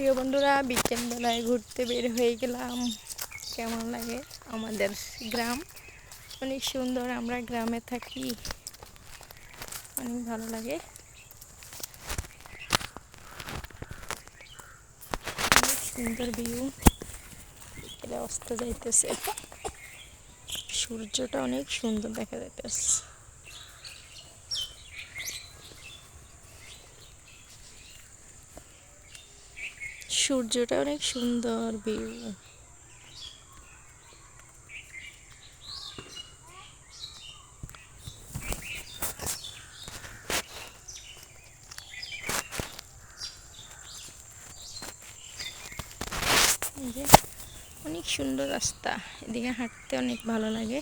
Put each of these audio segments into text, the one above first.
প্রিয় বন্ধুরা, বিকেলবেলায় ঘুরতে বের হয়ে গেলাম। কেমন লাগে? আমাদের গ্রাম অনেক সুন্দর, আমরা গ্রামে থাকি। অনেক ভালো লাগে। অনেক সুন্দর ভিউ এটা অস্ত যাইতেছে। সূর্যটা অনেক সুন্দর দেখা যাইতেছে। সূর্যটা অনেক সুন্দর ভিউ অনেক সুন্দর রাস্তা। এদিকে হাঁটতে অনেক ভালো লাগে।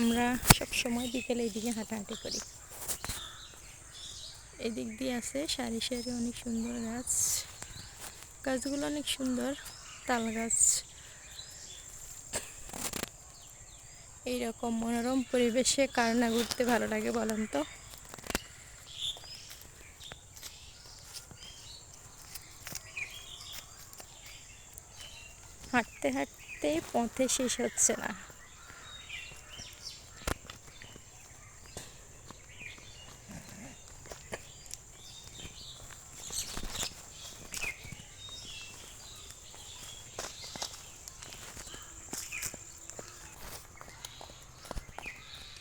আমরা সব সময় বিকেলে এদিকে হাঁটাহাঁটি করি। এদিক দিয়ে আছে সারি সারি অনেক সুন্দর গাছ। গাছগুলো অনেক সুন্দর, তাল গাছ। এইরকম মনোরম পরিবেশে কার না ঘুরতে ভালো লাগে বলেন তো? হাঁটতে হাঁটতে পথে শেষ হচ্ছে না।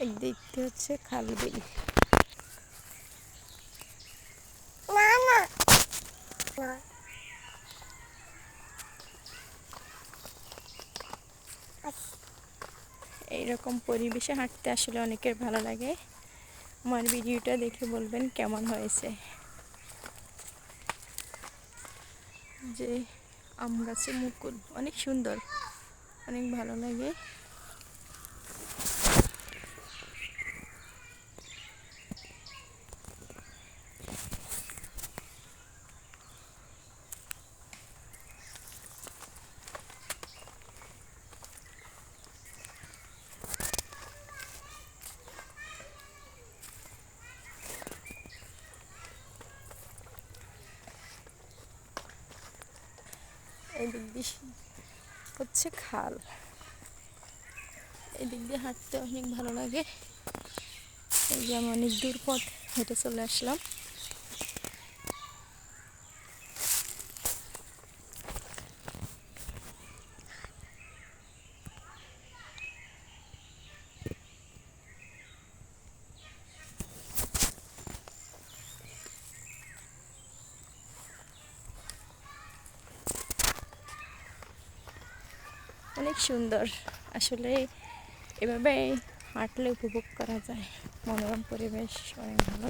একদিক দেখতে হচ্ছে খাল বিল। এইরকম পরিবেশে হাঁটতে আসলে অনেকের ভালো লাগে। আমার ভিডিওটা দেখে বলবেন কেমন হয়েছে। যে আম গাছে মুকুল অনেক সুন্দর অনেক ভালো লাগে। এই দিক দিয়ে হচ্ছে খাল। এই দিক দিয়ে হাঁটতে অনেক ভালো লাগে। এই যে আমি অনেক দূর পথ হেঁটে চলে আসলাম। অনেক সুন্দর। আসলে এভাবে হাঁটলে উপভোগ করা যায়। মনোরম পরিবেশ অনেক ভালো